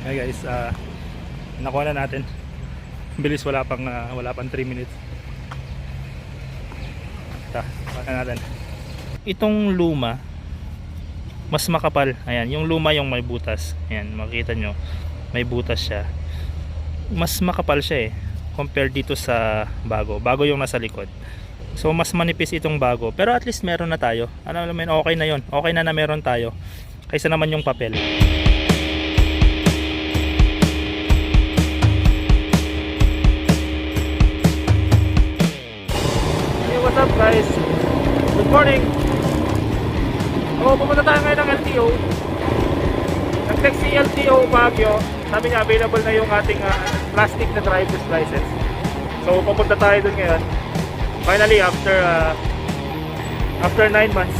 Hey guys, uh, nakuha na natin. Bilis wala pang ah, wala pang 3 minutes. Ta, na natin. Itong luma mas makapal. Ayan, yung luma yung may butas. Ayan, makita nyo. May butas siya. Mas makapal siya eh compared dito sa bago. Bago yung nasa likod. So mas manipis itong bago. Pero at least meron na tayo. Ano naman, okay na yon. Okay na na meron tayo. Kaysa naman yung papel. Morning. Oh, pupunta tayo ngayon ng LTO. Nag-text si LTO Baguio. Sabi niya available na yung ating ah, plastic na driver's license. So pupunta tayo dun ngayon. Finally after ah, after 9 months.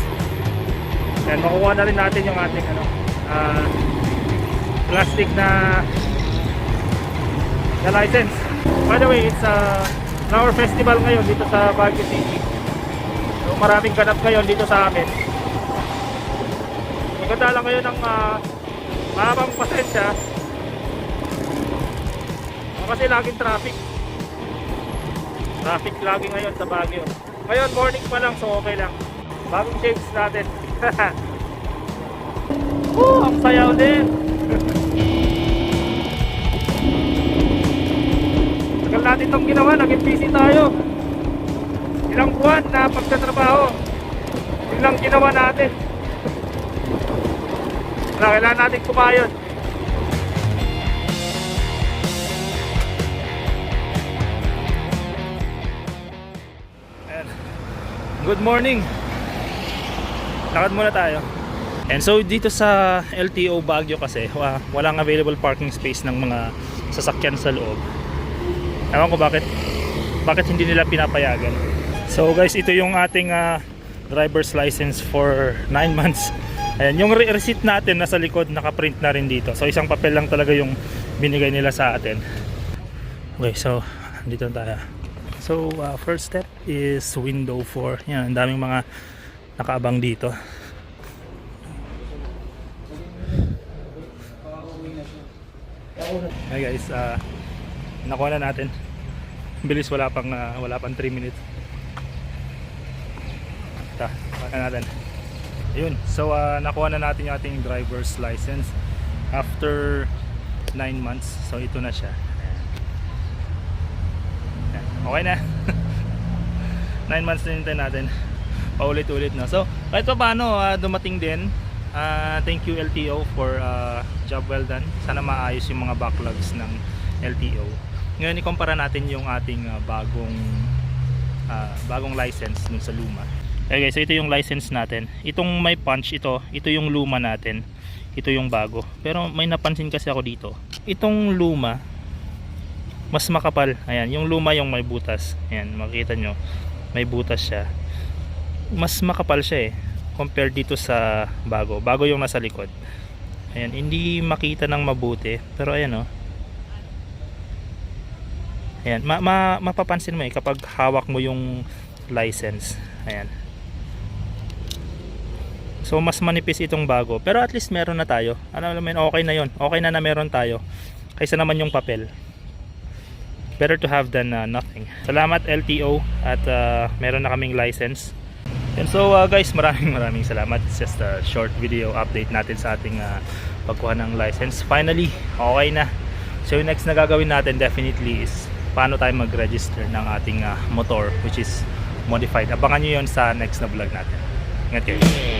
Yan, makuha na rin natin yung ating ano, ah, plastic na na license. By the way, it's a flower festival ngayon dito sa Baguio City. So maraming ganap ngayon dito sa amin. Maganda lang ngayon ng uh, mahabang pasensya. Ah, Kasi laging traffic. Traffic lagi ngayon sa Baguio. Ngayon morning pa lang so okay lang. Bagong shapes natin. Woo, ang sayaw din. Tagal natin itong ginawa, naging busy tayo. Ilang buwan na pagtatrabaho. Yun lang ginawa natin. Wala, kailangan natin kumayod. Good morning. Lakad muna tayo. And so dito sa LTO Baguio kasi wa- walang available parking space ng mga sasakyan sa loob. Ewan ko bakit bakit hindi nila pinapayagan. So guys, ito yung ating ah, driver's license for 9 months. Ayan, yung re- receipt natin nasa likod nakaprint na rin dito. So isang papel lang talaga yung binigay nila sa atin. Okay, so dito tayo. So uh, first step is window 4. Yan, ang daming mga nakaabang dito. Hi guys, uh, nakuha na natin. Bilis wala pang ah, wala pang 3 minutes. Ta, na natin. Ayun, so ah, nakuha na natin yung ating driver's license after 9 months. So ito na siya. Okay na. 9 months na hintay natin. Paulit-ulit na. So, kahit pa paano, ah, dumating din. Ah, thank you LTO for ah, job well done. Sana maayos yung mga backlogs ng LTO. Ngayon ikumpara natin yung ating ah, bagong ah, bagong license dun sa luma. Okay guys, so ito yung license natin. Itong may punch ito, ito yung luma natin. Ito yung bago. Pero may napansin kasi ako dito. Itong luma mas makapal. Ayan, yung luma yung may butas. Ayan, makita nyo. May butas siya. Mas makapal siya eh compared dito sa bago. Bago yung nasa likod. Ayan, hindi makita ng mabuti. Pero ayan oh. Ayan, ma ma mapapansin mo eh kapag hawak mo yung license. Ayan. So mas manipis itong bago. Pero at least meron na tayo. Ano naman okay na 'yon. Okay na na meron tayo. Kaysa naman yung papel. Better to have than uh, nothing. Salamat LTO at uh, meron na kaming license. And so uh, guys, maraming maraming salamat. It's just a short video update natin sa ating uh, pagkuha ng license. Finally, okay na. So yung next na gagawin natin definitely is paano tayo mag-register ng ating uh, motor which is modified. Abangan nyo yon sa next na vlog natin. Ingat kayo.